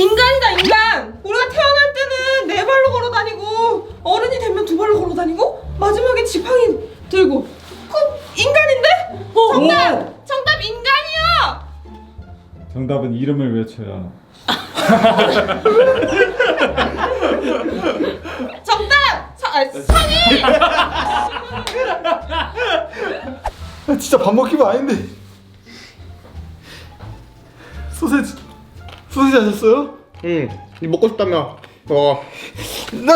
인간이다 인간. 우리가 태어날 때는 네 발로 걸어 다니고 어른이 되면 두 발로 걸어 다니고 마지막에 지팡이 들고. 그 인간인데? 정답. 정답 인간이야. 정답은 이름을 외쳐야. 정답. 서, 아, 성이. 아, 진짜 밥 먹기만 아닌데. 소세지 소세지 하셨어요? 응. 니 먹고 싶다며. 어. 나.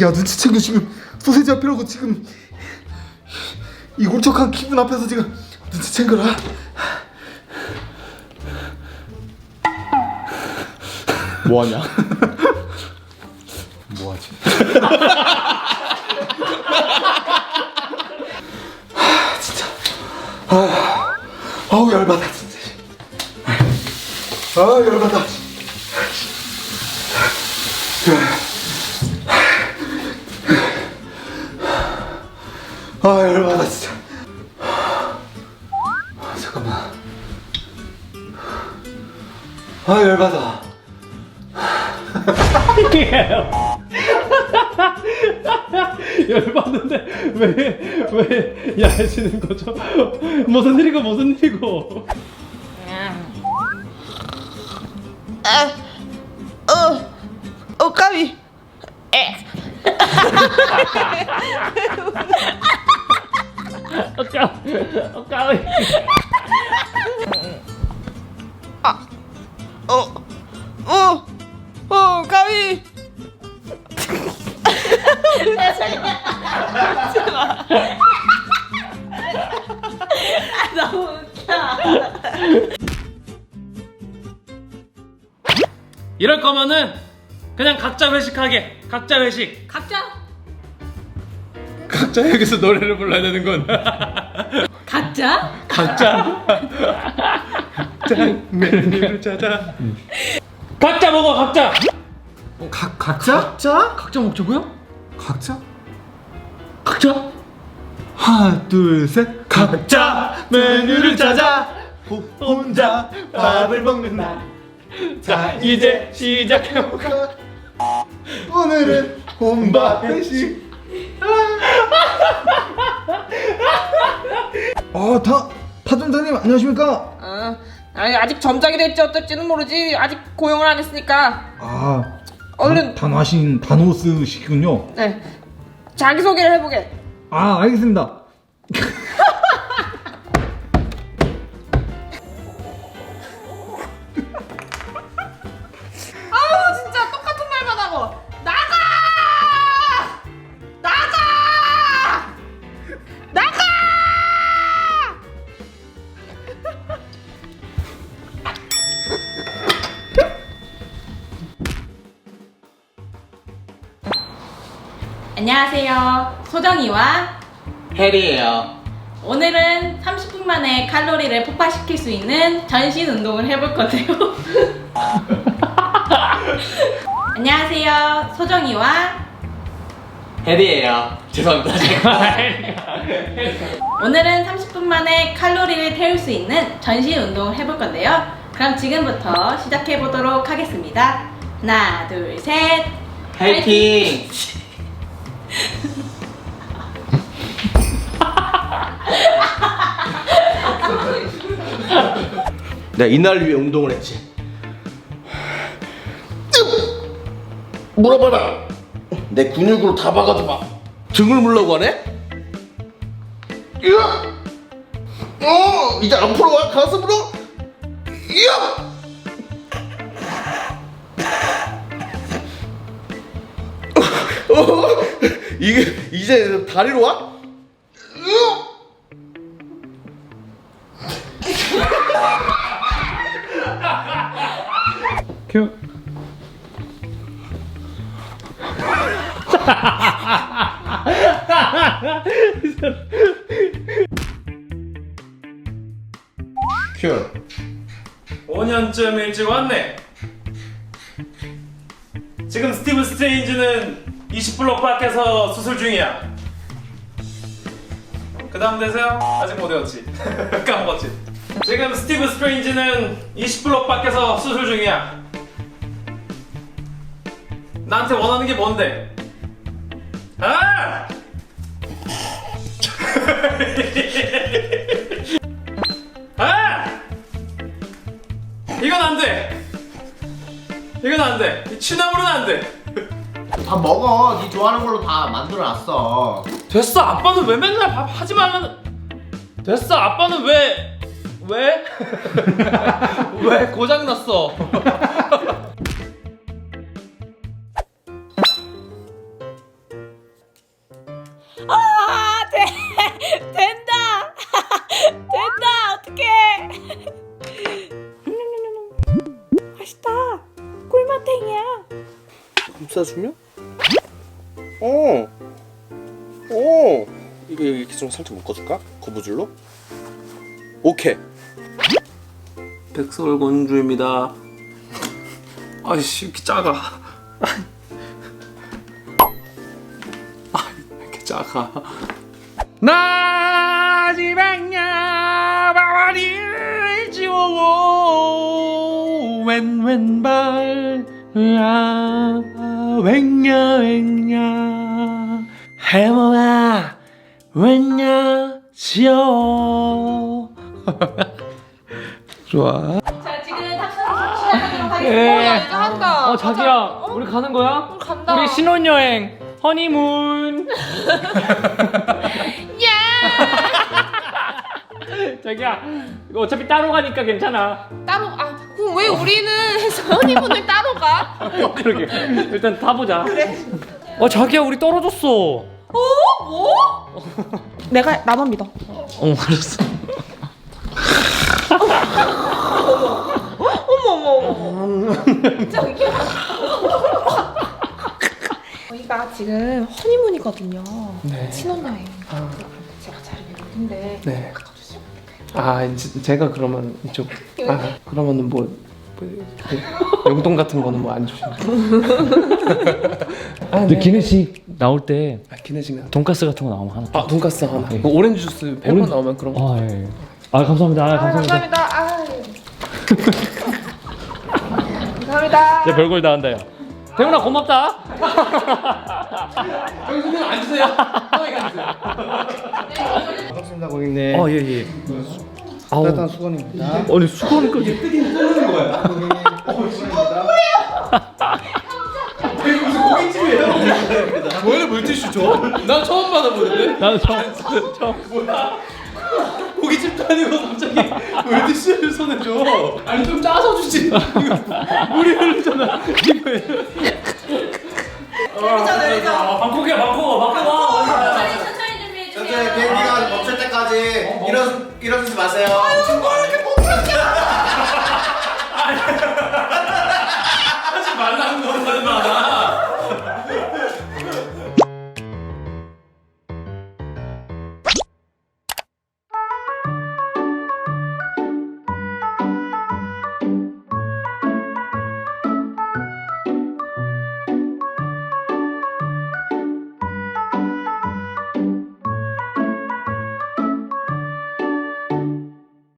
야 눈치 챙겨 지금 소세지 앞이라고 지금 이 울적한 기분 앞에서 지금 눈치 챙겨라. 뭐하냐? 뭐하지? 아 열받아. 아 열받아 진짜. 아, 잠깐만. 아 열받아. 열받는데 왜 왜 야하시는 거죠? 무슨 일이고 무슨 일이고? 어, 어 까비. 아까 아까 어, 어, 어 까비. 이럴 거면은 그냥 각자 회식하게. 각자 회식. 각자? 각자 여기서 노래를 불러야 되는군 각자? 각자. 각자 메뉴를 찾아. 각자 먹어 각자. 어, 각 각자? 각자? 각자 먹자고요? 각자? 각자? 하나 둘 셋. 각자 메뉴를 찾아. 호- 혼자 밥을 먹는 날 자 이제 시작해볼까 오늘은 혼밥 회식 아 다 파전장님 안녕하십니까 어, 아니 아직 점장이 될지 어떨지는 모르지. 아직 고용을 안 했으니까. 아 얼른 단호하신 단호스시군요 네. 자기 소개를 해보게. 아 알겠습니다 안녕하세요 소정이와 해리예요. 오늘은 30분 만에 칼로리를 폭발시킬 수 있는 전신 운동을 해볼 건데요 안녕하세요 소정이와 해리예요. 죄송합니다. 오늘은 30분 만에 칼로리를 태울 수 있는 전신 운동을 해볼 건데요 그럼 지금부터 시작해 보도록 하겠습니다 하나 둘셋 화이팅! 내가 이날 위해 운동을 했지. 물어봐라. 내 근육으로 다 박아줘 봐. 등을 물라고 하네? 이야! 어, 이제 앞으로 와 가슴으로. 이야! 어, 이게 이제 다리로 와? 큐 큐. 5년쯤 일찍 왔네. 지금 스티브 스트레인지는 20블록 밖에서 수술 중이야. 그 다음 되세요? 아직 못 외웠지? 까먹었지? 지금 스티브 스트레인지는 20블록 밖에서 수술 중이야. 나한테 원하는 게 뭔데? 아! 아! 이건 안 돼. 이건 안 돼. 이 취나물은 안 돼. 다 먹어. 네 좋아하는 걸로 다 만들어놨어. 됐어. 아빠는 왜 맨날 밥 하지 말라는? 됐어. 아빠는 왜 왜? 왜 고장 났어? 아, 돼. 된다. 된다. 어떡해. 맛있다. 꿀맛탱이야. 감싸주면? 어. 어. 이거 이렇게 좀 살짝 묶어줄까? 거부줄로? 오케이. 백설건주입니다. 아이씨 이렇게 작아. 아 이렇게 작아. 나 집행야 바리를 지워 웬웬발 야 웬야 웬야 해모야 웬야 지어 좋아. 자, 지금 탑승 시작하도록 하겠습니다. 예. 이제 한다. 어 자기야 우리 가는 거야? 간다. 우리 신혼여행 허니문 자기야 이거 어차피 따로 가니까 괜찮아 따로 아 왜 우리는 허니문을 따로 가? 그러게 일단 타보자 그래 어 자기야 우리 떨어졌어 어? 뭐? 내가 나만 믿어. 어 알았어 어머 어머 어머. 저기요. 저희가 지금 허니문이거든요. 네. 신혼여행. 제가 자리를 여긴데 네. 아 제- 제가 그러면 이쪽 아 그러면은 뭐, 용돈 같은 거는 뭐 안 주시나? 아, 근데 기내식 나올 때 아, 기내식 나. 돈가스 같은 거 나오면 하나. 아 돈가스 하나. 그 오렌지 주스 100원 오렌지- 나오면 그런 거. 아 예. 아 감사합니다. 아, 아, 감사합니다. 감사합니다. 아. 감사합니다. 내 별걸 다 한다 야. 대훈아 고맙다. 여기 선생님 앉으세요. 편하게 앉으세요. 반갑습니다, 고객님. 어, 예, 예. 아우. 따뜻한 수건입니다. 아니, 수건까지. 왜 물티슈 줘? 난 처음 받아보는데? 나도 처음 처음. 고깃집도 아니고 갑자기 물티슈를 손에 줘. 아니, 좀 짜서 주지. 이거 물이 흐르잖아. 이거. 내리자, 내리자. 방콕이야, 방콕. 방콕. 천천히 천천히 준비해 주세요. 현재 비행기가 멈출 때까지 일어 일어서지 마세요. 하지 말라는 거잖아.